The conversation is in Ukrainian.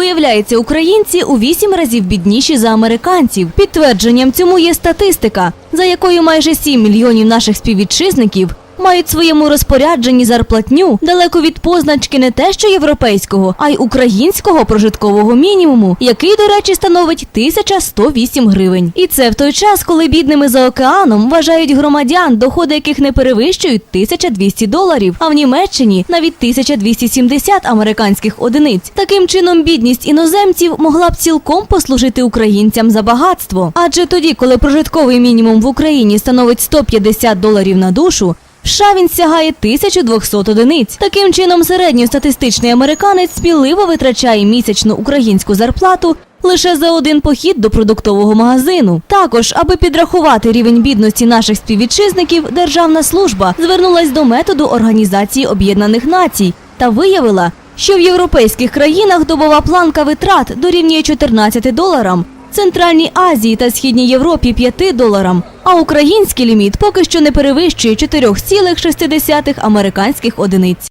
Виявляється, українці у вісім разів бідніші за американців. Підтвердженням цьому є статистика, за якою майже 7 мільйонів наших співвітчизників мають своєму розпорядженні зарплатню далеко від позначки не те, що європейського, а й українського прожиткового мінімуму, який, до речі, становить 1108 гривень. І це в той час, коли бідними за океаном вважають громадян, доходи яких не перевищують 1200 доларів, а в Німеччині навіть 1270 американських одиниць. Таким чином, бідність іноземців могла б цілком послужити українцям за багатство. Адже тоді, коли прожитковий мінімум в Україні становить 150 доларів на душу. США він сягає 1200 одиниць. Таким чином, середньостатистичний американець сміливо витрачає місячну українську зарплату лише за один похід до продуктового магазину. Також, аби підрахувати рівень бідності наших співвітчизників, Державна служба звернулась до методу Організації Об'єднаних Націй та виявила, що в європейських країнах добова планка витрат дорівнює 14 доларам. Центральній Азії та Східній Європі 5 доларам, а український ліміт поки що не перевищує 4,6 американських одиниць.